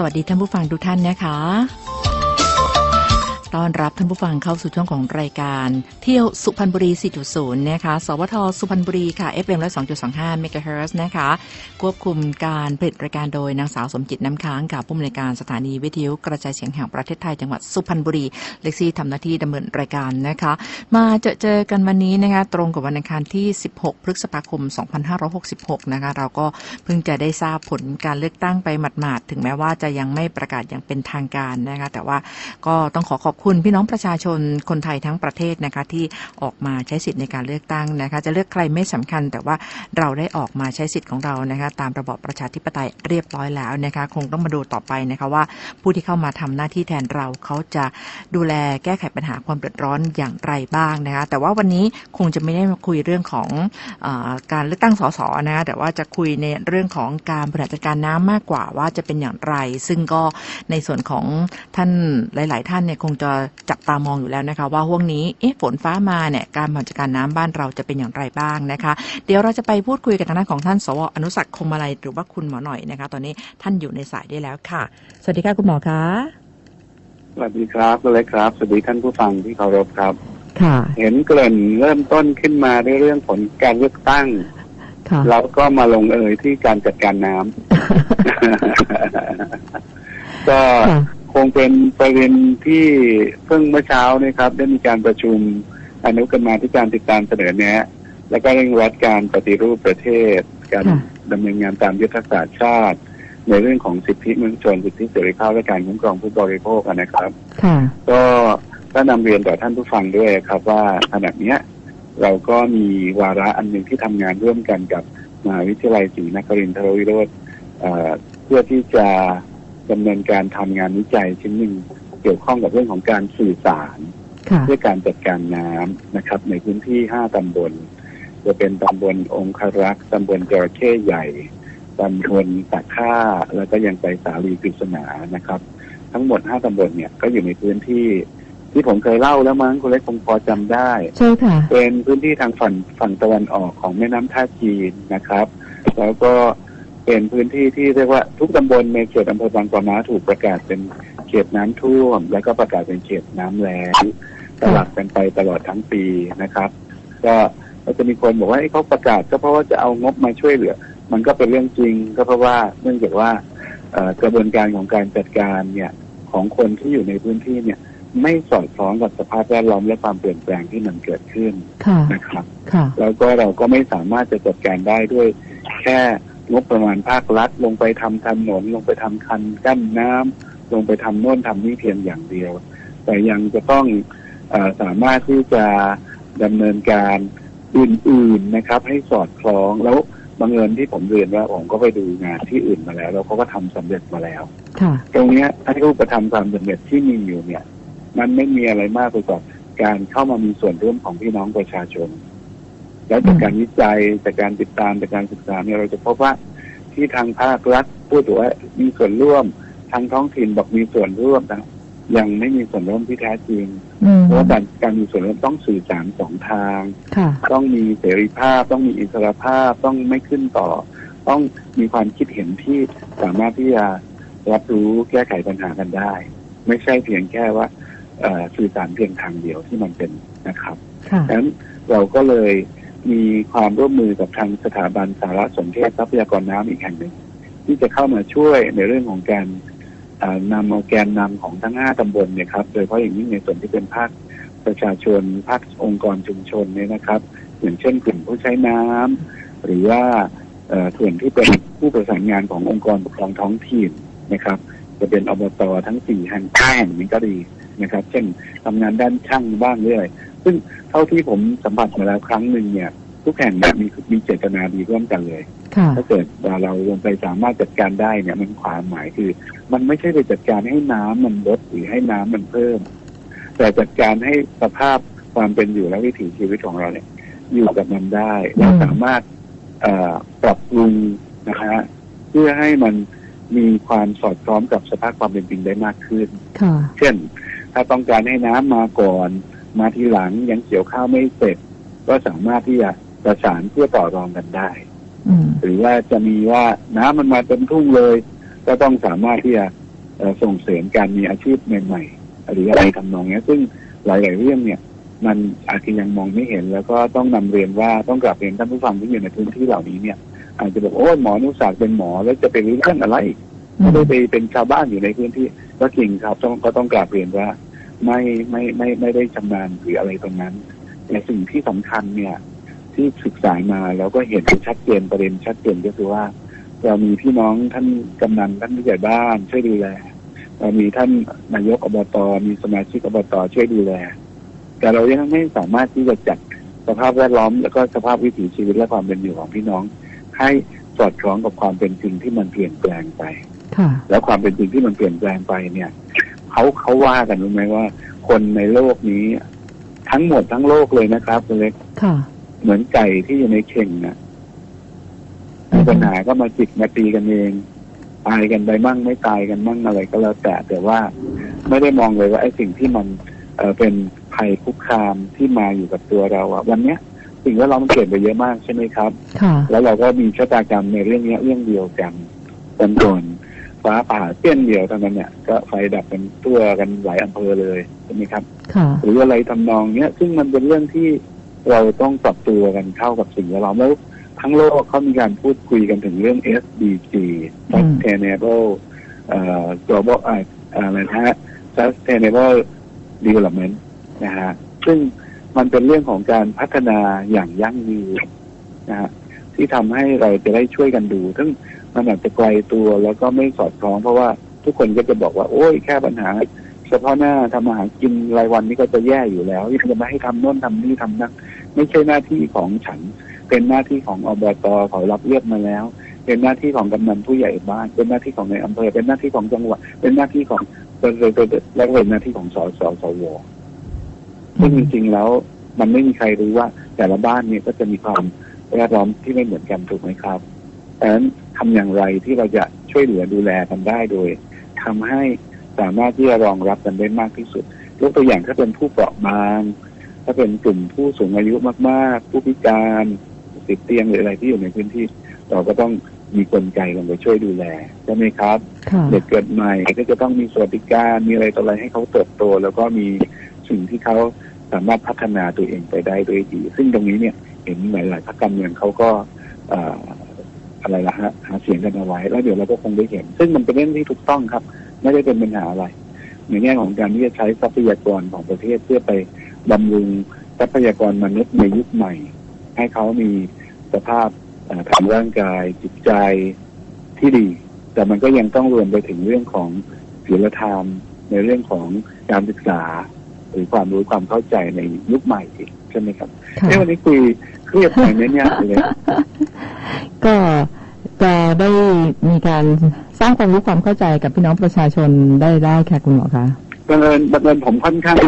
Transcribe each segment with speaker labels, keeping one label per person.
Speaker 1: สวัสดีท่านผู้ฟังทุกท่านนะคะ ต้อนรับท่านผู้ฟังเข้าสู่ช่วงของรายการ เที่ยวสุพรรณบุรี 4.0 นะคะ สวทสุพรรณบุรีค่ะ FM และ2.25 MHz นะคะ ควบคุมการผลิตรายการโดยนางสาวสมจิตน้ำค้างกับผู้อำนวยการสถานีวิทยุกระจายเสียงแห่งประเทศไทยจังหวัดสุพรรณบุรี เล็กซี่ทำหน้าที่ดำเนินรายการนะคะ มาเจอเจอกันวันนี้นะคะ ตรงกับวันอังคารที่ 16 พฤษภาคม 2566 นะคะ เราก็เพิ่งจะได้ทราบผลการเลือกตั้งไปหมาดๆ ถึงแม้ว่าจะยังไม่ประกาศอย่างเป็นทางการนะคะ แต่ว่าก็ต้องขอขอบคุณพี่น้องประชาชนคนไทยทั้งประเทศนะคะที่ออกมาใช้สิทธิ์ในการเลือกตั้งนะคะจะเลือกใครไม่สำคัญ แต่ว่าเราได้ออกมาใช้สิทธิ์ของเรานะคะตามระบอบประชาธิปไตยเรียบร้อยแล้วนะคะคงต้องมาดูต่อไปนะคะว่าผู้ที่เข้ามาทำหน้าที่แทนเราเขาจะดูแลแก้ไขปัญหาความเดือดร้อนอย่างไรบ้างนะคะแต่ว่าวันนี้คงจะไม่ได้มาคุยเรื่องของอการเลือกตั้งสสนะคะแต่ว่าจะคุยในเรื่องของการบริหารจัดการน้ำมากกว่าว่าจะเป็นอย่างไร ซึ่งก็ในส่วนของท่านหลาย ๆ ท่านเนี่ยคงจะจับตามองอยู่แล้วนะคะ ว่าห่วงนี้เอ๊ะฝนฟ้ามาเนี่ยการบริหารจัดการน้ำบ้านเราจะเป็นอย่างไรบ้างนะคะ เดี๋ยวเราจะไปพูดคุยกับทางด้านของท่านสวอนุสักดิ์คมอะไรหรือว่าคุณหมอหน่อยนะคะ ตอนนี้ท่านอยู่ในสายได้แล้วค่ะ สวัสดีค่ะคุณหมอคะ
Speaker 2: สวัสดีครับคุณเล็กครับสวัสดีท่านผู้ฟังที่เคารพครับ
Speaker 1: ค่ะ
Speaker 2: เห็นเกริ่นเริ่มต้นขึ้นมาในเรื่องผลการเลือกตั้ง
Speaker 1: ค่ะ
Speaker 2: แล้วก็มาลงเอยที่การจัดการน้ำก็
Speaker 1: ค่ะ
Speaker 2: ค งเป็นประเด็นที่เพิ่งเมื่อเช้านี้ครับ ได้มีการประชุมอนุกรรมาธิการติดตามเสนอแนะ และก็เร่งรัดการปฏิรูปประเทศ การ
Speaker 1: ค่ะ
Speaker 2: ดำเนินงานตามยุทธศาสตร์ชาติ ในเรื่องของสิทธิมนุษยชนสิทธิเสรีภาพและการคุ้มครองผู้บริโภคนะครับ
Speaker 1: ค่ะ
Speaker 2: ก็ก็นำเรียนต่อท่านผู้ฟังด้วยครับว่าขณะเนี้ย เราก็มีวาระอันหนึ่งที่ทำงานร่วมกันกับมหาวิทยาลัยศรีนครินทรวิโรธเอ่อเพื่อที่จะ ดำเนินการทำงานวิจัยชิ้นหนึ่งเกี่ยวข้องกับเรื่องของการสื่อสาร
Speaker 1: ค่ะ
Speaker 2: เพื่อการจัดการน้ำนะครับ ในพื้นที่ห้าตำบล จะเป็นตำบลองคารักษ์ตำบลจระเข้ใหญ่ตำบลตะค่าแล้วก็ยังไปสาลีกฤษณานะครับ ทั้งหมดห้าตำบลเนี่ยก็อยู่ในพื้นที่ที่ผมเคยเล่าแล้วมั้งคุณเล็กคงพอจำได้
Speaker 1: ใช่ค่ะ
Speaker 2: เป็นพื้นที่ทางฝั่งฝั่งตะวันออกของแม่น้ำท่าจีนนะครับ แล้วก็ เป็นพื้นที่ที่เรียกว่าทุกตำบลในเขตอำเภอบางปะมาถูกประกาศเป็นเขตน้ำท่วม แล้วก็ประกาศเป็นเขตน้ำแล้งสลับกันไปตลอดทั้งปีนะครับ ก็ก็จะมีคนบอกว่าเอ้ยเขาประกาศก็เพราะว่าจะเอางบมาช่วยเหลือ มันก็เป็นเรื่องจริง ก็เพราะว่าเนื่องจากว่าเอ่อกระบวนการของการจัดการเนี่ยของคนที่อยู่ในพื้นที่เนี่ยไม่สอดคล้องกับสภาพแวดล้อมและความเปลี่ยนแปลงที่มันเกิดขึ้น
Speaker 1: ค่ะ
Speaker 2: นะครับ
Speaker 1: ค่ะ
Speaker 2: แล้วก็เราก็ไม่สามารถจะจัดการได้ด้วยแค่ งบประมาณภาครัฐ ลงไปทำถนนลงไปทำคันกั้นน้ำลงไปทำโน่นทำนี่เพียงอย่างเดียว แต่ยังจะต้องเออสามารถที่จะดำเนินการอื่นๆนะครับ ให้สอดคล้องแล้วบังเอิญที่ผมเรียนว่าผมก็ไปดูงานที่อื่นมาแล้วแล้วเขาก็ทำสำเร็จมาแล้ว
Speaker 1: ค่ะ
Speaker 2: ตรงเนี้ยถ้ารูปธรรมความสำเร็จที่มีอยู่เนี่ย มันไม่มีอะไรมากไปกว่าการเข้ามามีส่วนร่วมของพี่น้องประชาชน แล้วจากการวิจัยจากการติดตามจากการศึกษาเนี่ยเราจะพบว่าที่ทางภาครัฐพูดถึงว่ามีส่วนร่วมทางท้องถิ่นบอกมีส่วนร่วมนะยังไม่มีส่วนร่วมที่แท้จริง
Speaker 1: อืม
Speaker 2: เพราะว่าการการมีส่วนร่วมต้องสื่อสารสองทาง
Speaker 1: ค่ะ
Speaker 2: ต้องมีเสรีภาพ ต้องมีอิสรภาพ ต้องไม่ขึ้นต่อ ต้องมีความคิดเห็นที่สามารถที่จะรับรู้แก้ไขปัญหากันได้ ไม่ใช่เพียงแค่ว่าเอ่อสื่อสารเพียงทางเดียวที่มันเป็นนะครับ
Speaker 1: ค่ะ
Speaker 2: ดังนั้นเราก็เลย มีความร่วมมือกับทางสถาบันสารสนเทศทรัพยากรน้ำอีกแห่งหนึ่ง ที่จะเข้ามาช่วยในเรื่องของการเอ่อนำเอาแกนนำของทั้งห้าตำบลเนี่ยครับ โดยเฉพาะอย่างยิ่งในส่วนที่เป็นภาคประชาชนภาคองค์กรชุมชนเนี่ยนะครับ อย่างเช่นกลุ่มผู้ใช้น้ำหรือว่าส่วนที่เป็นผู้ประสานงานขององค์กรปกครองท้องถิ่นนะครับ จะเป็นอบตทั้งสี่แห่งแห่งนี้ก็ดีนะครับ เช่นทำงานด้านช่างบ้างเรื่อย ซึ่งเท่าที่ผมสัมผัสมาแล้วครั้งหนึ่งเนี่ย ทุกแห่งเนี่ยมีมีเจตนาดีร่วมกันเลย
Speaker 1: ค่ะ
Speaker 2: ถ้าเกิดว่าเราลงไปสามารถจัดการได้เนี่ยมันความหมายคือ มันไม่ใช่ไปจัดการให้น้ำมันลดหรือให้น้ำมันเพิ่ม แต่จัดการให้สภาพความเป็นอยู่และวิถีชีวิตของเราเนี่ย อยู่กับมันได้เราสามารถเอ่อปรับปรุงนะฮะเพื่อให้มันมีความสอดคล้องกับสภาพความเป็นจริงได้มากขึ้น
Speaker 1: ค่ะ
Speaker 2: เช่น ถ้าต้องการให้น้ำมาก่อน มาทีหลังยังเกี่ยวข้าวไม่เสร็จ ก็สามารถที่จะประสานเพื่อต่อรองกันได้
Speaker 1: อืม
Speaker 2: หรือว่าจะมีว่าน้ำมันมาเต็มทุ่งเลย ก็ต้องสามารถที่จะเอ่อส่งเสริมการมีอาชีพใหม่ๆหรืออะไรทำนองเนี้ยซึ่งหลาย ๆ เรื่องเนี่ย มันอาจจะยังมองไม่เห็น แล้วก็ต้องนำเรียนว่าต้องกลับเรียนท่านผู้ฟังที่อยู่ในพื้นที่เหล่านี้เนี่ย อาจจะบอกโอ้ยหมอนุศาสตร์เป็นหมอแล้วจะไปรู้เรื่องอะไรไม่ได้ไปเป็นชาวบ้านอยู่ในพื้นที่ก็จริงครับต้องก็ต้องกราบเรียนว่า ไม่ไม่ไม่ไม่ได้ชำนาญหรืออะไรตรงนั้น แต่สิ่งที่สำคัญเนี่ย ที่ศึกษามาแล้วก็เห็นชัดเจนประเด็นชัดเจนก็คือว่า เรามีพี่น้องท่านกำนันท่านผู้ใหญ่บ้านช่วยดูแลเรามีท่านนายกอบตมีสมาชิกอบตช่วยดูแล แต่เรายังไม่สามารถที่จะจัดสภาพแวดล้อม แล้วก็สภาพวิถีชีวิตและความเป็นอยู่ของพี่น้อง ให้สอดคล้องกับความเป็นจริงที่มันเปลี่ยนแปลงไป
Speaker 1: ค่ะ
Speaker 2: แล้วความเป็นจริงที่มันเปลี่ยนแปลงไปเนี่ย เขาเขาว่ากันรู้ไหมว่า คนในโลกนี้ ทั้งหมดทั้งโลกเลยนะครับคุณเล็ก
Speaker 1: ค่ะ
Speaker 2: เหมือนไก่ที่อยู่ในเข่งนะมีปัญหาก็มาจิกมาตีกันเองตายกันไปมั่งไม่ตายกันมั่งอะไรก็แล้วแต่แต่ว่าไม่ได้มองเลยว่าไอ้สิ่งที่มันเออเป็นภัยคุกคามที่มาอยู่กับตัวเราอะวันเนี้ยสิ่งแวดล้อมมันเปลี่ยนไปเยอะมากใช่ไหมครับ
Speaker 1: ค่ะ
Speaker 2: แล้วเราก็มีชะตากรรมในเรื่องเนี้ยเรื่องเดียวกันวันก่อน ฟ้าผ่าเปี้ยนเดียวเท่านั้นเนี่ยก็ไฟดับกันทั่วกันหลายอำเภอเลยใช่ไหมครับ
Speaker 1: ค่ะ
Speaker 2: หรืออะไรทำนองเนี้ยซึ่งมันเป็นเรื่องที่เราต้องปรับตัวกันเข้ากับสิ่งแวดล้อมแล้วทั้งโลกเขามีการพูดคุยกันถึงเรื่อง SDG
Speaker 1: อืม
Speaker 2: Sustainable เอ่อ global อ่าอะไรนะฮะ Sustainable Development นะฮะซึ่งมันเป็นเรื่องของการพัฒนาอย่างยั่งยืนนะฮะที่ทำให้เราจะได้ช่วยกันดูซึ่ง มันอาจจะไกลตัวแล้วก็ไม่สอดคล้องเพราะว่าทุกคนก็จะบอกว่า โอ้ยแค่ปัญหา เฉพาะหน้าทำอาหารกินรายวันนี่ก็จะแย่อยู่แล้วยังจะมาให้ทำโน่นทำนี่ทำนั่นไม่ใช่หน้าที่ของฉัน เป็นหน้าที่ของอบตเขารับเลือกมาแล้ว เป็นหน้าที่ของกำนันผู้ใหญ่บ้าน เป็นหน้าที่ของในอำเภอเป็นหน้าที่ของจังหวัดเป็นหน้าที่ของและเป็นหน้าที่ของสสสวซึ่งจริงๆแล้วมันไม่มีใครรู้ว่าแต่ละบ้านเนี่ยก็จะมีความแวดล้อมที่ไม่เหมือนกันถูกไหมครับ ดังนั้นทำอย่างไรที่เราจะช่วยเหลือดูแลกันได้โดยทำให้สามารถที่จะรองรับกันได้มากที่สุดยกตัวอย่างถ้าเป็นผู้เปราะบาง ถ้าเป็นกลุ่มผู้สูงอายุมาก ๆ ผู้พิการติดเตียงหรืออะไรที่อยู่ในพื้นที่ เราก็ต้องมีกลไกลงไปช่วยดูแลใช่ไหมครับ
Speaker 1: ค่ะ
Speaker 2: เด็กเกิดใหม่ก็จะต้องมีสวัสดิการมีอะไรต่ออะไรให้เขาเติบโต แล้วก็มีสิ่งที่เขาสามารถพัฒนาตัวเองไปได้ด้วยดี ซึ่งตรงนี้เนี่ยเห็นหลาย ๆพรรคการเมืองเขาก็เอ่ออะไรละฮะหาเสียงกันเอาไว้แล้วเดี๋ยวเราก็คงได้เห็น ซึ่งมันเป็นเรื่องที่ถูกต้องครับ ไม่ได้เป็นปัญหาอะไร ในแง่ของการที่จะใช้ทรัพยากรของประเทศเพื่อไปบำรุงทรัพยากรมนุษย์ในยุคใหม่ ให้เขามีสภาพเอ่อทางร่างกายจิตใจที่ดี แต่มันก็ยังต้องรวมไปถึงเรื่องของศีลธรรม ในเรื่องของการศึกษา หรือความรู้ความเข้าใจในยุคใหม่อีกใช่ไหมครับ
Speaker 1: ค่ะ
Speaker 2: เอ้วันนี้คุย เครียดไปไหมเนี่ยเลย
Speaker 1: ก็จะได้มีการสร้างความรู้ความเข้าใจกับพี่น้องประชาชนได้ได้ค่ะคุณหมอคะ
Speaker 2: บังเอิญบังเอิญผมค่อนข้าง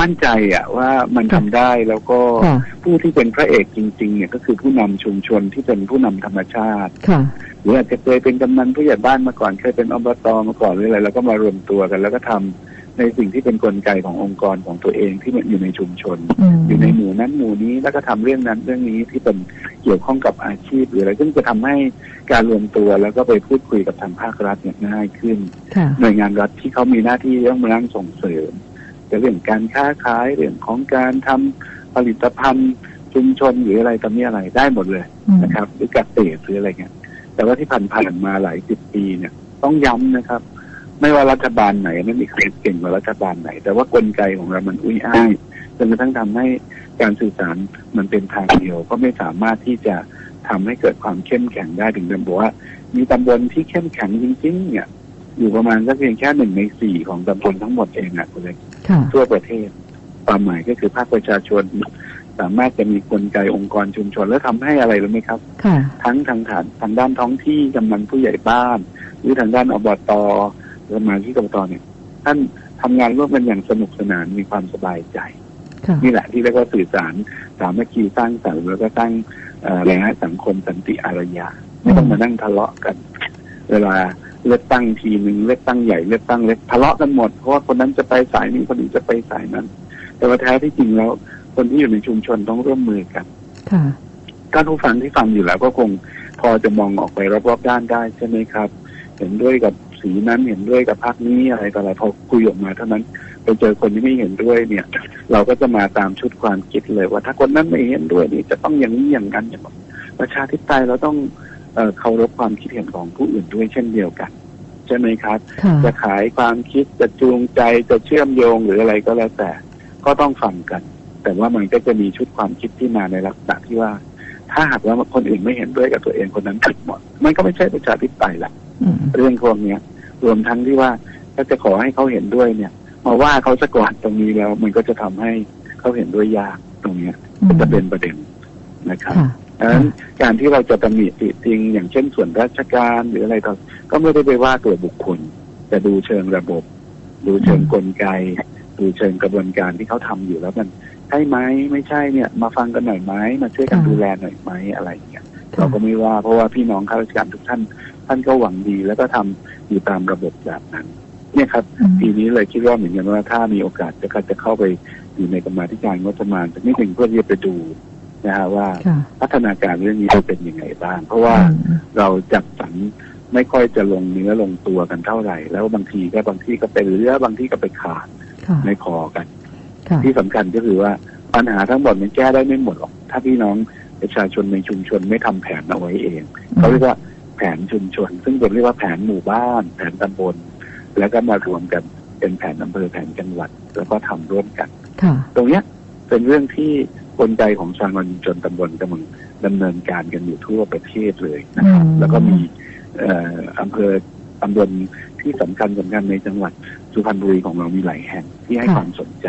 Speaker 2: มั่นใจอะว่ามันทำได้แล้วก็
Speaker 1: ค่ะ
Speaker 2: ผู้ที่เป็นพระเอกจริง ๆ เนี่ยก็คือผู้นำชุมชนที่เป็นผู้นำธรรมชาติ
Speaker 1: ค่ะ
Speaker 2: หรืออาจจะเคยเป็นกำนันผู้ใหญ่บ้านมาก่อนเคยเป็นอบตมาก่อนหรืออะไรแล้วก็มารวมตัวกัน แล้วก็ทำ ในสิ่งที่เป็นกลไกขององค์กรของตัวเองที่มันอยู่ในชุมชน
Speaker 1: อืม
Speaker 2: อยู่ในหมู่นั้นหมู่นี้แล้วก็ทำเรื่องนั้นเรื่องนี้ที่เป็นเกี่ยวข้องกับอาชีพหรืออะไรซึ่งจะทำให้การรวมตัวแล้วก็ไปพูดคุยกับทางภาครัฐเนี่ยง่ายขึ้น
Speaker 1: ค่ะ
Speaker 2: หน่วยงานรัฐที่เขามีหน้าที่ต้องมานั่งส่งเสริมแต่เรื่องการค้าขายเรื่องของการทำผลิตภัณฑ์ชุมชนหรืออะไรตอนนี้อะไรได้หมดเลย
Speaker 1: อืม
Speaker 2: นะครับ หรือเกษตรหรืออะไรเงี้ยแต่ว่าที่ผ่านๆมาหลายสิบปีเนี่ย ต้องย้ำนะครับ ไม่ว่ารัฐบาลไหนไม่มีใครเก่งกว่ารัฐบาลไหน แต่ว่ากลไกของเรามันอุ้ยอ้ายจนกระทั่งทำให้การสื่อสารมันเป็นทางเดียวก็ไม่สามารถที่จะทำให้เกิดความเข้มแข็งได้ถึงเดิมบอกว่า มีตำบลที่เข้มแข็งจริงๆ เนี่ย อยู่ประมาณสักเพียงแค่หนึ่งในสี่ของตำบลทั้งหมดเองอะคุณเล็ก
Speaker 1: ค่ะ
Speaker 2: ทั่วประเทศความหมายก็คือภาคประชาชน สามารถจะมีกลไกองค์กรชุมชนแล้วทำให้อะไรรู้ไหมครับ
Speaker 1: ค่ะ
Speaker 2: ทั้งทางฐานทางด้านท้องที่กำนันผู้ใหญ่บ้าน หรือทางด้านอบต สมาชิกอบตเนี่ย ท่านทำงานร่วมกันอย่างสนุกสนานมีความสบายใจ
Speaker 1: ค่ะ
Speaker 2: นี่แหละที่เรียกว่าสื่อสารสามัคคีสร้างสรรค์แล้วก็สร้างเอ่อแรงให้สังคมสันติอารยะไม่ต้องมานั่งทะเลาะกัน เวลาเลือกตั้งทีหนึ่งเลือกตั้งใหญ่เลือกตั้งเล็กทะเลาะกันหมดเพราะว่าคนนั้นจะไปสายนี้คนนี้จะไปสายนั้น แต่ว่าแท้ที่จริงแล้ว คนที่อยู่ในชุมชนต้องร่วมมือกัน
Speaker 1: ค่ะ
Speaker 2: ท่านผู้ฟังที่ฟังอยู่แล้วก็คงพอจะมองออกไปรอบๆด้านได้ใช่ไหมครับ เห็นด้วยกับ สิ่งสีนั้นเห็นด้วยกับพรรคนี้อะไรต่ออะไรพอคุยออกมาเท่านั้นไปเจอคนที่ไม่เห็นด้วยเนี่ย เราก็จะมาตามชุดความคิดเลยว่าถ้าคนนั้นไม่เห็นด้วยนี่จะต้องอย่างนี้อย่างนั้นอย่างนั้นประชาธิปไตยเราต้องเอ่อเคารพความคิดเห็นของผู้อื่นด้วยเช่นเดียวกันใช่ไหมครับ
Speaker 1: ค่ะ
Speaker 2: จะขายความคิดจะจูงใจจะเชื่อมโยงหรืออะไรก็แล้วแต่ ก็ต้องฟังกัน แต่ว่ามันก็จะมีชุดความคิดที่มาในลักษณะที่ว่า ถ้าหากว่าคนอื่นไม่เห็นด้วยกับตัวเองคนนั้นผิดหมด มันก็ไม่ใช่ประชาธิปไตยละ
Speaker 1: อืม
Speaker 2: เรื่องพวกเนี้ย รวมทั้งที่ว่าถ้าจะขอให้เขาเห็นด้วยเนี่ย มาว่าเขาสะก่อนตรงนี้แล้ว มันก็จะทำให้เขาเห็นด้วยยากตรงเนี้ยก็จะเป็นประเด็นนะครับ
Speaker 1: ค่ะ
Speaker 2: ดังนั้นการที่เราจะตำหนิติจริง อย่างเช่นส่วนราชการหรืออะไรต่อก็ไม่ได้ไปว่าตัวบุคคล แต่ดูเชิงระบบ ดูเชิงกลไก ดูเชิงกระบวนการที่เขาทำอยู่แล้วมันใช่ไหมไม่ใช่เนี่ย มาฟังกันหน่อยไหมมาช่วยกัน
Speaker 1: ค่ะ
Speaker 2: ดูแลหน่อยไหมอะไรอย่างเงี้ย เราก็ไม่ว่าเพราะว่าพี่น้องข้าราชการทุกท่าน ท่านก็หวังดีแล้วก็ทำอยู่ตามระบบแบบนั้นเนี่ยครับ
Speaker 1: อืม
Speaker 2: ทีนี้เลยคิดว่าเหมือนกันว่าถ้ามีโอกาสจะจะเข้าไปอยู่ในกรรมาธิการงบประมาณสักนิดหนึ่งเพื่อที่จะไปดูนะฮะว่า
Speaker 1: ค่ะ
Speaker 2: พัฒนาการเรื่องนี้จะเป็นยังไงบ้าง เพราะว่า
Speaker 1: อืม
Speaker 2: เราจัดสรรไม่ค่อยจะลงเนื้อลงตัวกันเท่าไหร่ แล้วบางทีก็บางที่ก็ไปเรือบางที่ก็ไปขาด
Speaker 1: ค่ะ
Speaker 2: ไม่พอกัน
Speaker 1: ค่ะ
Speaker 2: ที่สำคัญก็คือว่าปัญหาทั้งหมดมันแก้ได้ไม่หมดหรอก ถ้าพี่น้อง ประชาชนในชุมชนไม่ทำแผนเอาไว้เองเขาเรียกว่าแผนชุมชน ซึ่งผมเรียกว่าแผนหมู่บ้าน แผนตำบล แล้วก็มารวมกันเป็นแผนอำเภอแผนจังหวัด แล้วก็ทำร่วมกัน
Speaker 1: ค่ะ
Speaker 2: ตรงเนี้ยเป็นเรื่องที่กลไกของสามัญชนตำบลกำลังดำเนินการกันอยู่ทั่วประเทศเลยนะครับ
Speaker 1: อืม
Speaker 2: แล้วก็มีเอ่ออำเภอตำบลที่สำคัญสำคัญในจังหวัดสุพรรณบุรีของเรามีหลายแห่งที่ให้ความสนใจ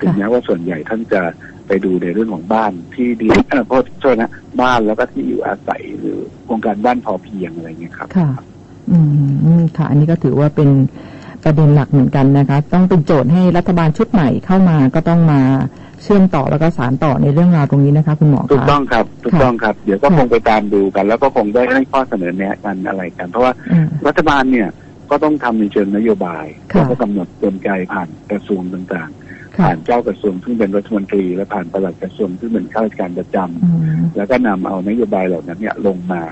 Speaker 2: ถึงแม้ว่าส่วนใหญ่ท่านจะ ไปดูในเรื่องของบ้านที่ดีเอ่อโทษโทษนะบ้านแล้วก็ที่อยู่อาศัยหรือโครงการบ้านพอเพียงอะไรเงี้ยครับ
Speaker 1: ค่ะ อืมค่ะ อันนี้ก็ถือว่าเป็นประเด็นหลักเหมือนกันนะคะ ต้องเป็นโจทย์ให้รัฐบาลชุดใหม่เข้ามาก็ต้องมาเชื่อมต่อแล้วก็สารต่อในเรื่องราวตรงนี้นะคะคุณหมอ
Speaker 2: ถูก
Speaker 1: คะ
Speaker 2: ต้องครับถูกต้องครับ เดี๋ยวก็
Speaker 1: ค่ะ
Speaker 2: คงไปตามดูกัน แล้วก็คงได้ให้ข้อเสนอแนะกันอะไรกัน เพราะว่า
Speaker 1: อืม
Speaker 2: รัฐบาลเนี่ยก็ต้องทำในเชิงนโยบาย
Speaker 1: ค่ะ
Speaker 2: แล้วก็กำหนดกลไกผ่านกระทรวงต่างๆ
Speaker 1: ค่ะ
Speaker 2: ผ่านเจ้ากระทรวงซึ่งเป็นรัฐมนตรี และผ่านปลัดกระทรวงซึ่งเป็นข้าราชการประจำ
Speaker 1: อืม
Speaker 2: แล้วก็นำเอานโยบายเหล่านั้นเนี่ยลงมา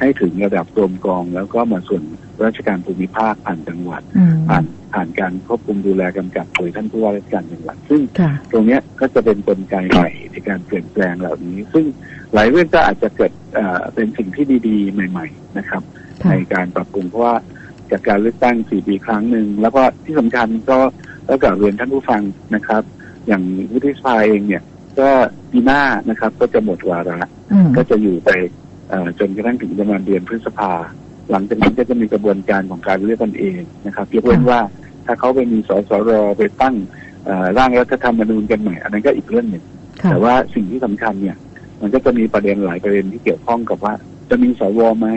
Speaker 2: ให้ถึงระดับกรมกอง แล้วก็มาส่วนราชการภูมิภาคผ่านจังหวัด
Speaker 1: อืม
Speaker 2: ผ่านผ่านการควบคุมดูแลกำกับโดยท่านผู้ว่าราชการจังหวัด ซึ่ง
Speaker 1: ค่ะ
Speaker 2: ตรงเนี้ยก็จะเป็นกลไกใหม่ในการเปลี่ยนแปลงเหล่านี้ ซึ่งหลายเรื่องก็อาจจะเกิดเอ่อเป็นสิ่งที่ดีๆ ใหม่ ๆ นะครับ
Speaker 1: ค่ะ
Speaker 2: ในการปรับปรุงเพราะว่าจากการเลือกตั้งสี่ปีครั้งหนึ่งแล้วก็ที่สำคัญก็ แล้วกับเรียนท่านผู้ฟังนะครับ อย่างวุฒิสภาเองเนี่ย ก็ปีหน้านะครับ ก็จะหมดวาระ
Speaker 1: อืม
Speaker 2: ก็จะอยู่ไปเอ่อจนกระทั่งถึงประมาณเดือนพฤษภา หลังจากนั้นก็จะมีกระบวนการของการเลือกกันเองนะครับยกเว้นว่าถ้าเขาไปมีสสรไปตั้งเอ่อร่างรัฐธรรมนูญกันใหม่ อันนั้นก็อีกเรื่องหนึ่ง
Speaker 1: ค่ะ
Speaker 2: แต่ว่าสิ่งที่สำคัญเนี่ย มันก็จะมีประเด็นหลายประเด็นที่เกี่ยวข้องกับว่า จะมีสวไหม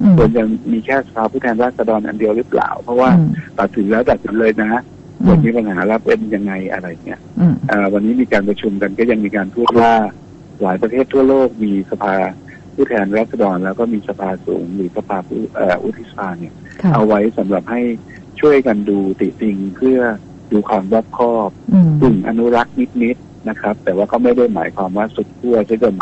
Speaker 1: อืม
Speaker 2: ควรจะมีแค่สภาผู้แทนราษฎรอันเดียวหรือเปล่า เพราะว่า
Speaker 1: อืม
Speaker 2: ตัดสินแล้วตัดสินเลยนะ
Speaker 1: อื
Speaker 2: ควร
Speaker 1: ม
Speaker 2: มีปัญหาแล้วเป็นยังไงอะไรเนี่ย
Speaker 1: อืม
Speaker 2: เอ่อวันนี้มีการประชุมกันก็ยังมีการพูดว่าหลายประเทศทั่วโลกมีสภาผู้แทนราษฎรแล้วก็มีสภาสูงหรือสภาผู้เอ่ออุทิสภาเนี่ย
Speaker 1: ค่ะ
Speaker 2: เอาไว้สำหรับให้ช่วยกันดูติติงเพื่อดูความรอบคอบ
Speaker 1: อืม
Speaker 2: กึ่งอนุรักษ์นิดๆนะครับ แต่ว่าก็ไม่ได้หมายความว่าสุดขั้วจะจน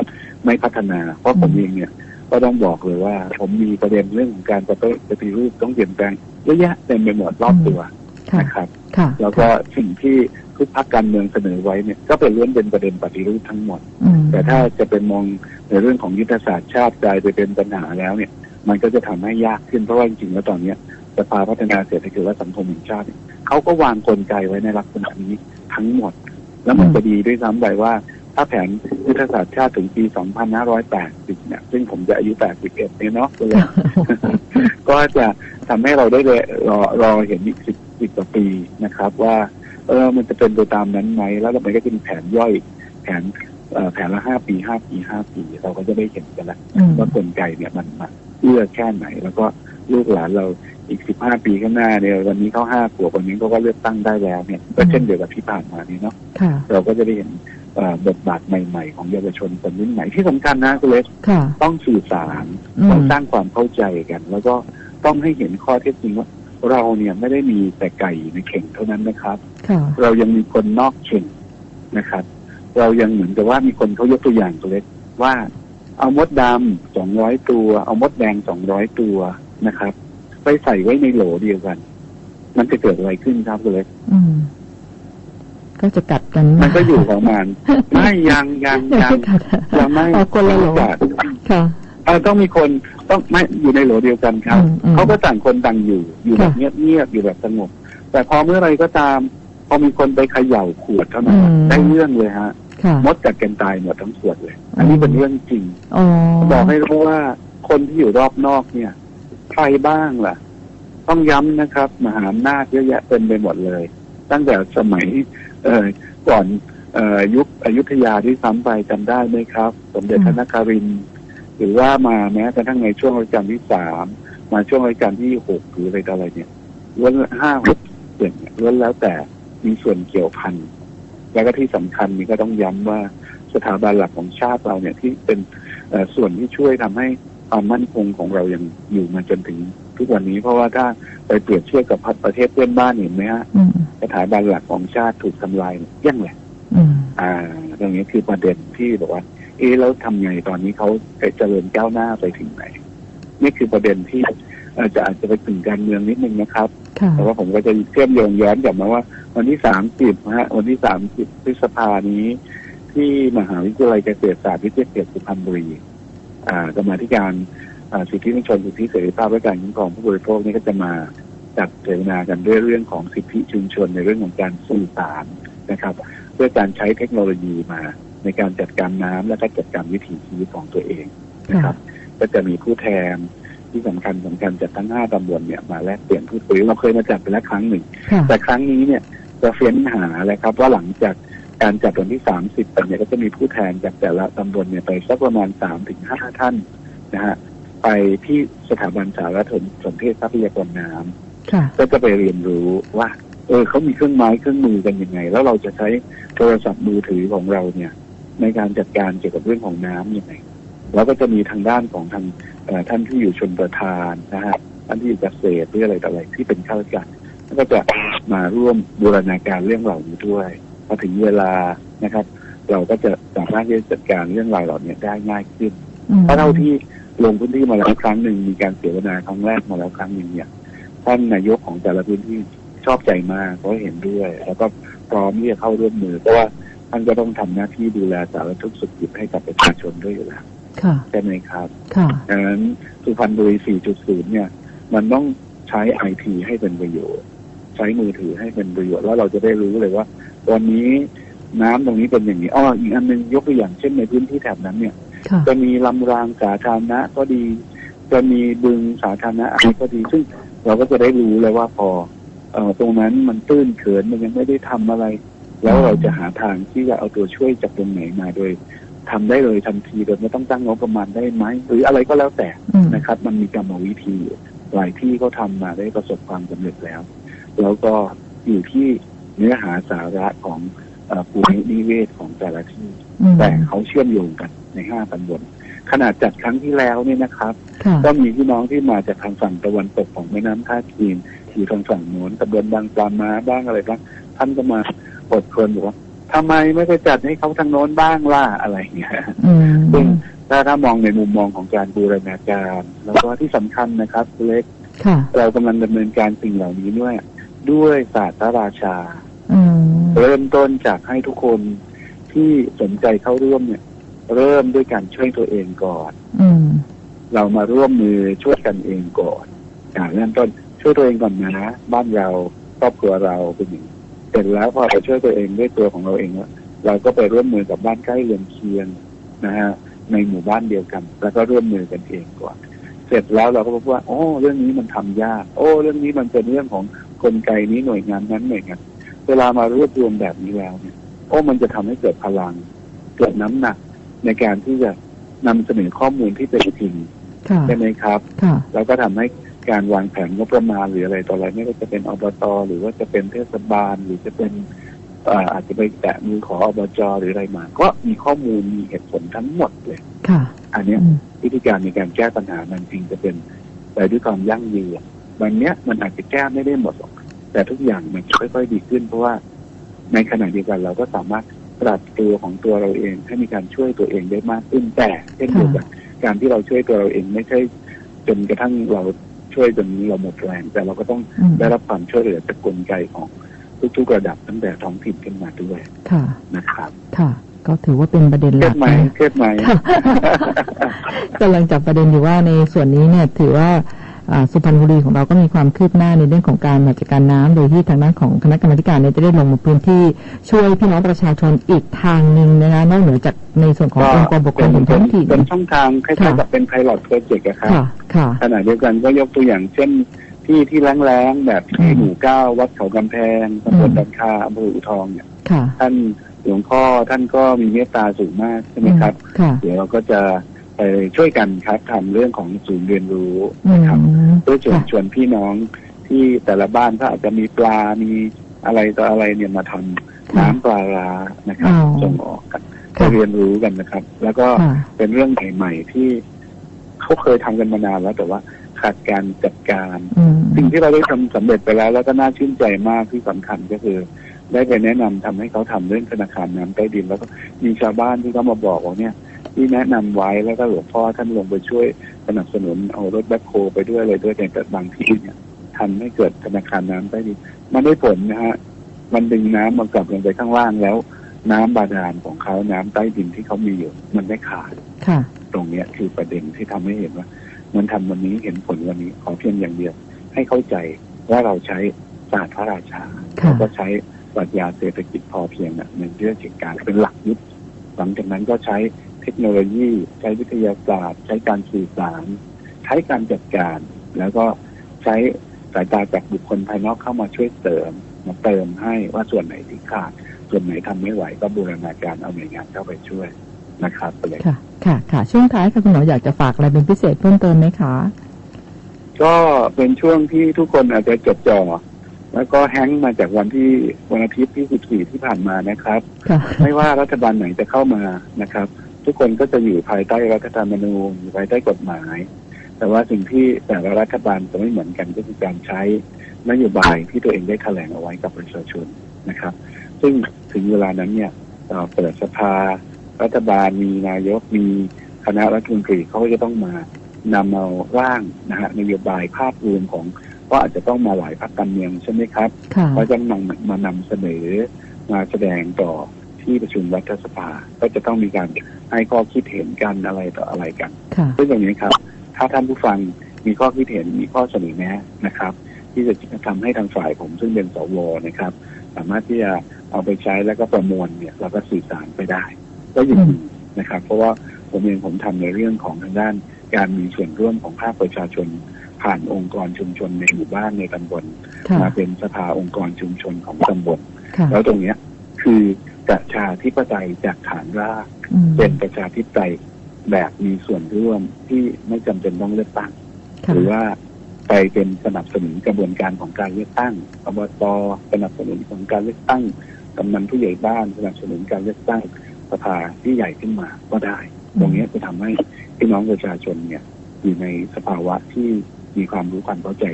Speaker 2: ไม่พัฒนา เพราะผมเองเนี่ยก็ต้องบอกเลยว่า ผมมีประเด็นเรื่องของการปฏิรูปต้องเปลี่ยนแปลงเยอะแยะเต็มไปหมดรอบตัว
Speaker 1: ค่ะ
Speaker 2: นะครับ
Speaker 1: ค่ะ
Speaker 2: แล้วก็สิ่งที่ทุกพรรคการเมืองเสนอไว้เนี่ยก็เป็นล้วนเป็นประเด็นปฏิรูปทั้งหมด
Speaker 1: อืม
Speaker 2: แต่ถ้าจะเป็นมองในเรื่องของยุทธศาสตร์ชาติกลายไปเป็นปัญหาแล้วเนี่ย มันก็จะทำให้ยากขึ้นเพราะว่าจริงๆแล้วตอนเนี้ยสภาพัฒนาเศรษฐกิจและสังคมแห่งชาติเนี่ยเขาก็วางกลไกไว้ในลักษณะนี้ทั้งหมด แล้วมันจะดีด้วยซ้ำไปว่า ถ้าแผนยุทธศาสตร์ชาติถึงปี 2580 เนี่ย ซึ่งผมจะอายุ 81 เนี่ยเนาะก็เลยก็จะทำให้เราได้เลยรอรอเห็นอีกสิบ สิบกว่าปีนะครับ ว่าเออมันจะเป็นไปตามนั้นไหมแล้วมันก็จะมีแผนย่อยแผนเอ่อแผนละห้าปีห้าปีห้าปี เราก็จะได้เห็นกันแล้ว
Speaker 1: อืม
Speaker 2: ว่ากลไกเนี่ยมันมาเอื้อแค่ไหน แล้วก็ลูกหลานเราอีกสิบห้าปีข้างหน้าเนี่ยวันนี้เขาห้าขวบวันนี้เขาก็เลือกตั้งได้แล้วเนี่ยก็เช่นเดียวกับที่ผ่านมานี้เนาะ
Speaker 1: ค่ะ
Speaker 2: เราก็จะได้เห็นเอ่อบทบาทใหม่ ๆ ของเยาวชนคนรุ่นใหม่ที่สำคัญนะคุณเล็ก
Speaker 1: ค่ะ
Speaker 2: ต้องสื่อสาร
Speaker 1: อื
Speaker 2: ต้อง
Speaker 1: ม
Speaker 2: สร้างความเข้าใจกัน แล้วก็ต้องให้เห็นข้อเท็จจริงว่า เราเนี่ยไม่ได้มีแต่ไก่ในเข่งเท่านั้นนะครับ
Speaker 1: ค่ะ
Speaker 2: เรายังมีคนนอกเข่งนะครับ เรายังเหมือนกับว่ามีคนเขายกตัวอย่างตัวเล็กว่าเอามดดำสองร้อยตัว เอามดแดงสองร้อยตัวนะครับ ไปใส่ไว้ในโหลเดียวกัน มันจะเกิดอะไรขึ้นครับคุณเล็ก
Speaker 1: อืม ก็จะกัดกัน
Speaker 2: มันก็อยู่ของมันไม่ยังยังยัง
Speaker 1: ไม่กัด
Speaker 2: ยังไม่
Speaker 1: เอาคนละโหล
Speaker 2: จัด
Speaker 1: ค่ะ
Speaker 2: เออต้องมีคน ต้องไม่อยู่ในโหลเดียวกันครับ
Speaker 1: อืมอืม
Speaker 2: เขาก็ต่างคนต่างอยู่อยู่แบบ
Speaker 1: ค่ะ
Speaker 2: เงียบๆอยู่แบบสงบแต่พอเมื่อไรก็ตาม พอมีคนไปเขย่าขวดเท่านั้น
Speaker 1: อืม
Speaker 2: ได้เรื่องเลยฮะ
Speaker 1: ค่ะ
Speaker 2: มดกัดกันตายหมดทั้งขวดเลย อันนี้เป็นเรื่องจริง
Speaker 1: อ๋อ
Speaker 2: บอกให้รู้ว่าคนที่อยู่รอบนอกเนี่ยใครบ้างล่ะ ต้องย้ำนะครับ มหาอำนาจเยอะแยะเต็มไปหมดเลย ตั้งแต่สมัย เอ่อก่อนเอ่อยุคอยุธยาที่ซ้ำไปจำได้ไหมครับ สมเด็จพระนครินทร์ หรือว่ามาแม้กระทั่งในช่วงรัชกาลที่สามมาช่วงรัชกาลที่หกหรืออะไรต่ออะไรเนี่ยล้วนห้าหกเจ็ดเนี่ยล้วนแล้วแต่มีส่วนเกี่ยวพันแล้วก็ที่สำคัญนี่ก็ต้องย้ำว่าสถาบันหลักของชาติเราเนี่ยที่เป็นเอ่อส่วนที่ช่วยทำให้ความมั่นคงของเรายังอยู่มาจนถึงทุกวันนี้เพราะว่าถ้าไปเปรียบเทียบกับประเทศเพื่อนบ้านเห็นไหมฮะ
Speaker 1: อืม
Speaker 2: สถาบันหลักของชาติถูกทำลายเยังแหละ
Speaker 1: อืม
Speaker 2: อ่าตรงนี้คือประเด็นที่บอกว่า เอ๊ะแล้วทำไงตอนนี้เขาเจริญก้าวหน้าไปถึงไหน นี่คือประเด็นที่เอ่อจะอาจจะไปถึงการเมืองนิดนึงนะครับ
Speaker 1: ค่ะ
Speaker 2: แต่ว่าผมก็จะเชื่อมโยงย้อนกลับมาว่า วันที่สามสิบฮะวันที่สามสิบพฤษภานี้ ที่มหาวิทยาลัยเกษตรศาสตร์วิทยาเขตสุพรรณบุรี อ่ากรรมาธิการอ่าสิทธิมนุษยชนสิทธิเสรีภาพและการคุ้มครองผู้บริโภคนี่ก็จะมาจัดเสวนากันด้วยเรื่องของสิทธิชุมชนในเรื่องของการสื่อสารนะครับ เพื่อการใช้เทคโนโลยีมา ในการจัดการน้ำและก็จัดการวิถีชีวิตของตัวเองนะครับ ก็จะมีผู้แทนที่สำคัญสำคัญจากทั้งห้าตำบลเนี่ยมาแลกเปลี่ยนพูดคุยเราเคยมาจัดไปแล้วครั้งหนึ่ง
Speaker 1: ค่ะ
Speaker 2: แต่ครั้งนี้เนี่ยจะเฟ้นหาเลยครับว่าหลังจากการจัดวันที่สามสิบเนี่ยก็จะมีผู้แทนจากแต่ละตำบลเนี่ยไปสักประมาณสามถึงห้าท่านนะฮะไปที่สถาบันสารสนเทศทรัพยากรน้ำ
Speaker 1: ค่ะ
Speaker 2: ก็จะไปเรียนรู้ว่า เออเขามีเครื่องไม้เครื่องมือกันยังไง แล้วเราจะใช้โทรศัพท์มือถือของเราเนี่ย ในการจัดการเกี่ยวกับเรื่องของน้ำยังไงแล้วก็จะมีทางด้านของทางเอ่อท่านที่อยู่ชนประทานนะฮะท่านที่อยู่เกษตรหรืออะไรต่ออะไรที่เป็นข้าราชการแล้วก็จะมาร่วมบูรณาการเรื่องเหล่านี้ด้วยพอถึงเวลานะครับ เราก็จะสามารถที่จะจัดการเรื่องราวเหล่านี้ได้ง่ายขึ้น
Speaker 1: อืม
Speaker 2: เพราะเท่าที่ลงพื้นที่มาแล้วครั้งหนึ่งมีการเสวนาครั้งแรกมาแล้วครั้งหนึ่งเนี่ยท่านนายกของแต่ละพื้นที่ชอบใจมากเพราะเห็นด้วย แล้วก็พร้อมที่จะเข้าร่วมมือเพราะว่า ท่านก็ต้องทำหน้าที่ดูแลสารทุกข์สุขดิบให้กับประชาชนด้วยอยู่แล้ว
Speaker 1: ค่ะ
Speaker 2: ใช่ไหมครับ
Speaker 1: ค่ะ
Speaker 2: ดังนั้นสุพรรณบุรี 4.0 เนี่ย มันต้องใช้ไอทีให้เป็นประโยชน์ ใช้มือถือให้เป็นประโยชน์แล้วเราจะได้รู้เลยว่าวันนี้น้ำตรงนี้เป็นอย่างนี้อ้ออีกอันหนึงยกตัวอย่างเช่นในพื้นที่แถบนั้นเนี่ย
Speaker 1: ค่ะ
Speaker 2: จะมีลำรางสาธารณะก็ดี จะมีบึงสาธารณะอะไรก็ดี ซึ่งเราก็จะได้รู้เลยว่าพอเอ่อตรงนั้นมันตื้นเขินมันยังไม่ได้ทำอะไร แล้วเราจะหาทางที่จะเอาตัวช่วยจากตรงไหนมาโดยทำได้เลยทันทีโดยไม่ต้องตั้งงบประมาณได้ไหมหรืออะไรก็แล้วแต่
Speaker 1: อืม
Speaker 2: นะครับ มันมีกรรมวิธีอยู่หลายที่เขาทำมาได้ประสบความสำเร็จแล้ว แล้วก็อยู่ที่เนื้อหาสาระของเอ่อภูมินิเวศของแต่ละที่
Speaker 1: อืม
Speaker 2: แต่เขาเชื่อมโยงกันในห้าตำบลขนาดจัดครั้งที่แล้วเนี่ยนะครับ
Speaker 1: ค่ะ
Speaker 2: ก็มีพี่น้องที่มาจากทางฝั่งตะวันตกของแม่น้ำท่าจีนอยู่ทางฝั่งโน้นตำบลบางปลามาบ้างอะไรบ้างท่านก็มา อดทนบอกว่าทำไมไม่ไปจัดให้เขาทางโน้นบ้างล่ะอะไรอย่างเงี้ย
Speaker 1: อืม
Speaker 2: ซึ่งถ้าถ้ามองในมุมมองของการบูรณาการ แล้วก็ที่สำคัญนะครับเล็ก
Speaker 1: ค่ะ
Speaker 2: เรากำลังดำเนินการสิ่งเหล่านี้ด้วย ด้วยศาสตร์พระราชา
Speaker 1: อืม
Speaker 2: เริ่มต้นจากให้ทุกคนที่สนใจเข้าร่วมเนี่ย เริ่มด้วยการช่วยตัวเองก่อน
Speaker 1: อืม
Speaker 2: เรามาร่วมมือช่วยกันเองก่อนอ่าเริ่มต้นช่วยตัวเองก่อนนะ บ้านเราครอบครัวเราเป็นอย่างนี้เส ร็จแล้วพอเราช่วยตัวเองด้วยตัวของเราเองแล้วเราก็ไปร่วมมือกับบ้านใกล้เรือนเคียงนะฮะในหมู่บ้านเดียวกัน แล้วก็ร่วมมือกันเองก่อน เสร็จแล้วเราก็พบว่า โอ้เรื่องนี้มันทำยาก โอ้ เรื่องนี้มันเป็นเรื่องของกลไกนี้หน่วยงานนั้นหน่วยงานเวลามารวบรวมแบบนี้แล้วเนี่ยโอ้มันจะทำให้เกิดพลัง เกิดน้ำหนักในการที่จะนำเสนอข้อมูลที่เป็นจริง
Speaker 1: ค่ะ
Speaker 2: ใช่ไหมครับ
Speaker 1: ค่ะ
Speaker 2: แล้วก็ทำให้ การวางแผนงบประมาณหรืออะไรต่ออะไรไม่ว่าจะเป็นอบตหรือว่าจะเป็นเทศบาล หรือจะเป็นเอ่ออาจจะไปแตะมือขออบจหรืออะไรมา ก็มีข้อมูลมีเหตุผลทั้งหมดเลย
Speaker 1: ค่ะ
Speaker 2: อันเนี้ย
Speaker 1: อืม
Speaker 2: วิธีการในการแก้ปัญหามันจริงจะเป็นไปด้วยความยั่งยืนวันเนี้ยมันอาจจะแก้ไม่ได้หมดหรอก แต่ทุกอย่างมันค่อยๆดีขึ้น เพราะว่าในขณะเดียวกันเราก็สามารถปรับตัวของตัวเราเองให้มีการช่วยตัวเองได้มากขึ้นแต่เช่นเดียวกันการที่เราช่วยตัวเราเองไม่ใช่จนกระทั่งเรา ช่วยจนเราหมดแรง แต่เราก็ต้อง
Speaker 1: อืม
Speaker 2: ได้รับความช่วยเหลือจากกลไกของทุกๆระดับตั้งแต่ท้องถิ่นขึ้นมาด้วย
Speaker 1: ค่ะ
Speaker 2: นะครับ
Speaker 1: ค่ะ ก็ถือว่าเป็นประเด็น
Speaker 2: เค
Speaker 1: ห
Speaker 2: รี
Speaker 1: ลั
Speaker 2: ย
Speaker 1: ก
Speaker 2: ดไหม
Speaker 1: นะ
Speaker 2: เครียดไหม
Speaker 1: ค่ะกำลังจับประเด็นอยู่ว่าในส่วนนี้เนี่ยถือว่าอ่า สุพรรณบุรีของเราก็มีความคืบหน้าในเรื่องของการจัดการน้ำโดยที่ทางด้านของคณะกรรมาธิการเนี่ยจะได้ลงมาพื้นที่ช่วยพี่น้องประชาชนอีกทางหนึ่งนะคะนอกเหนือจากในส่วนขององค์กรปกครองส่วนท้องถิ่น
Speaker 2: เป็นช่องทางคล้าย
Speaker 1: ค่ะ
Speaker 2: ๆกับเป็นไพลอตโปรเจกต์อะครับ
Speaker 1: ค่ะค่ะ
Speaker 2: ขณะเดียวกันก็ยกตัวอย่างเช่นที่ที่แรงๆแบบที่
Speaker 1: อืม
Speaker 2: หมู่เก้าวัดเขากำแพงตำบล
Speaker 1: อืม
Speaker 2: ดันคาอำเภออูทองเนี่ย
Speaker 1: ค่ะ
Speaker 2: ท่านหลวงพ่อท่านก็มีเมตตาสูงมากใช่ไหมครับ
Speaker 1: ค่ะ
Speaker 2: เดี๋ยวเราก็จะ ไปช่วยกันครับทำเรื่องของศูนย์เรียนรู้
Speaker 1: อืม
Speaker 2: นะครับเพื่อเชิญ
Speaker 1: ค่ะ
Speaker 2: ชวนพี่น้องที่แต่ละบ้านก็อาจจะมีปลา มีอะไรต่ออะไรเนี่ยมาทำน้ำปลาร้านะครับ
Speaker 1: อ๋อ
Speaker 2: ส่งออกกันไป
Speaker 1: ค่ะ
Speaker 2: เรียนรู้กันนะครับ แล้วก็
Speaker 1: ค่ะ
Speaker 2: เป็นเรื่องใหม่ๆที่เขาเคยทำกันมานานแล้วแต่ว่าขาดการจัดการ
Speaker 1: อืม
Speaker 2: สิ่งที่เราได้ทำสำเร็จไปแล้ว แล้วก็น่าชื่นใจมากที่สำคัญก็คือ ได้ไปแนะนำทำให้เขาทำเรื่องธนาคารน้ำใต้ดิน แล้วก็มีชาวบ้านที่เขามาบอกว่าเนี่ย ที่แนะนำไว้แล้วก็หลวงพ่อท่านลงไปช่วยสนับสนุนเอารถแบ็คโฮไปด้วยอะไรด้วยแต่บางที่เนี่ยทำให้เกิดธนาคารน้ำใต้ดินมันได้ผลนะฮะมันดึงน้ำมากลับลงไปข้างล่างแล้ว น้ำบาดาลของเขาน้ำใต้ดินที่เขามีอยู่ มันไม่ขาด
Speaker 1: ค่ะ
Speaker 2: ตรงเนี้ยคือประเด็นที่ทำให้เห็นว่า มันทำวันนี้เห็นผลวันนี้ขอเพียงอย่างเดียว ให้เข้าใจว่าเราใช้ศาสตร์พระราชา
Speaker 1: ค่ะ
Speaker 2: แล้วก็ใช้ปรัชญาเศรษฐกิจพอเพียงน่ะในเรื่องจิตการเป็นหลักยึดหลังจากนั้นก็ใช้ เทคโนโลยี ใช้วิทยาศาสตร์ ใช้การสื่อสาร ใช้การจัดการ แล้วก็ใช้สายตาจากบุคคลภายนอกเข้ามาช่วยเสริมมาเติมให้ว่าส่วนไหนที่ขาด ส่วนไหนทำไม่ไหวก็บูรณาการเอาหน่วยงานเข้าไปช่วยนะครับเลย
Speaker 1: ค่ะค่ะค่ะ ช่วงท้ายค่ะคุณหมออยากจะฝากอะไรเป็นพิเศษเพิ่มเติมไหมคะ
Speaker 2: ก็เป็นช่วงที่ทุกคนอาจจะจดจ่อแล้วก็แฮงก์มาจากวันที่วันอาทิตย์ที่ 14 ที่ผ่านมานะครับ
Speaker 1: ค่ะ
Speaker 2: ไม่ว่ารัฐบาลไหนจะเข้ามานะครับ ทุกคนก็จะอยู่ภายใต้รัฐธรรมนูญอยู่ภายใต้กฎหมาย แต่ว่าสิ่งที่แต่ละรัฐบาลจะไม่เหมือนกันก็คือการใช้นโยบายที่ตัวเองได้แถลงเอาไว้กับประชาชนนะครับ ซึ่งถึงเวลานั้นเนี่ยเอ่อเปิดสภา รัฐบาลมีนายกมีคณะรัฐมนตรีเขาก็จะต้องมานำเอาร่างนะฮะนโยบายภาพรวมของว่าอาจจะต้องมาหลายพรรคการเมืองใช่ไหมครับ
Speaker 1: ค่ะ
Speaker 2: ก็จะนำมานำเสนอมาแสดงต่อ ที่ประชุมรัฐสภา ก็จะต้องมีการให้ข้อคิดเห็นกันอะไรต่ออะไรกัน
Speaker 1: ค่ะ
Speaker 2: ซึ่งตรงนี้ครับ ถ้าท่านผู้ฟังมีข้อคิดเห็นมีข้อเสนอแนะนะครับ ที่จะทำให้ทางฝ่ายผมซึ่งเป็นสวนะครับ สามารถที่จะเอาไปใช้แล้วก็ประมวลเนี่ยเราก็สื่อสารไปได้ ก็ยินดีนะครับ เพราะว่าผมเองผมทำในเรื่องของทางด้านการมีส่วนร่วมของภาคประชาชน ผ่านองค์กรชุมชนในหมู่บ้านในตำบล
Speaker 1: ค่ะ
Speaker 2: มาเป็นสภาองค์กรชุมชนของตำบล
Speaker 1: ค่ะ
Speaker 2: แล้วตรงเนี้ยคือ ประชาธิปไตยจากฐานราก
Speaker 1: อืม
Speaker 2: เป็นประชาธิปไตยแบบมีส่วนร่วมที่ไม่จำเป็นต้องเลือกตั้ง
Speaker 1: ค่ะ
Speaker 2: หรือว่าไปเป็นสนับสนุนกระบวนการของการเลือกตั้งอบตสนับสนุนของการเลือกตั้งกำนันผู้ใหญ่บ้านสนับสนุนการเลือกตั้งสภาที่ใหญ่ขึ้นมาก็ได้ ตรงเนี้ยจะทำให้พี่น้องประชาชนเนี่ย อยู่ในสภาวะที่มีความรู้ความเข้าใจ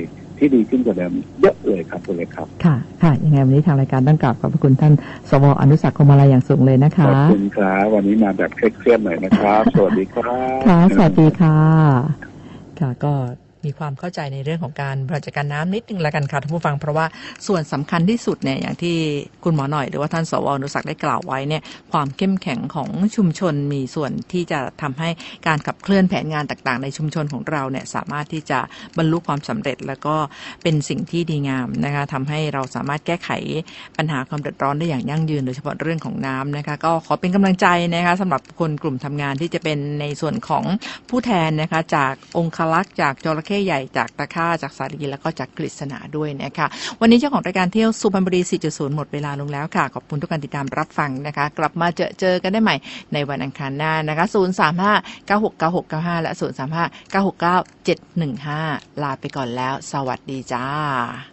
Speaker 2: ที่ดีขึ้นกว่าเดิมเยอะเลยครับคุณเล็กครับ
Speaker 1: ค่ะ ค่ะ ยังไงวันนี้ทางรายการต้องกราบขอบพระคุณท่าน สวอนุสักดิ์คมมาลาอย่างสูงเลยนะ
Speaker 2: ข
Speaker 1: คะ
Speaker 2: อบคุณครับวันนี้มาแบบเครียดๆหน่อยนะครับ สวัสดีครับ
Speaker 1: ค่ะ สวัสดีค่ะ ค่ะก็ มีความเข้าใจในเรื่องของการบริหารจัดการน้ำนิดนึงละกันค่ะท่านผู้ฟังเพราะว่าส่วนสำคัญที่สุดเนี่ยอย่างที่คุณหมอหน่อย หรือว่าท่านสวอนุสักได้กล่าวไว้เนี่ยความเข้มแข็งของชุมชนมีส่วนที่จะทำให้การขับเคลื่อนแผนงานต่าง ๆ ในชุมชนของเราเนี่ยสามารถที่จะบรรลุความสำเร็จ แล้วก็เป็นสิ่งที่ดีงามนะคะทำให้เราสามารถแก้ไขปัญหาความเดือดร้อนได้อย่างยั่งยืน โดยเฉพาะเรื่องของน้ำนะคะก็ขอเป็นกำลังใจนะคะสำหรับคนกลุ่มทำงานที่จะเป็นในส่วนของผู้แทนนะคะจากองคลักษ์จากจระเข้ใหญ่จากตะค่าจากสาลีแล้วก็จากกฤษณาด้วยนะคะวันนี้เจ้าของรายการเที่ยวสุพรรณบุรี 4.0 หมดเวลาลงแล้วค่ะ ขอบคุณทุกการติดตามรับฟังนะคะ กลับมาเจอเจอกันได้ใหม่ในวันอังคารหน้านะคะ 035 969695 และ 035 969 715 ลาไปก่อนแล้ว สวัสดีจ้า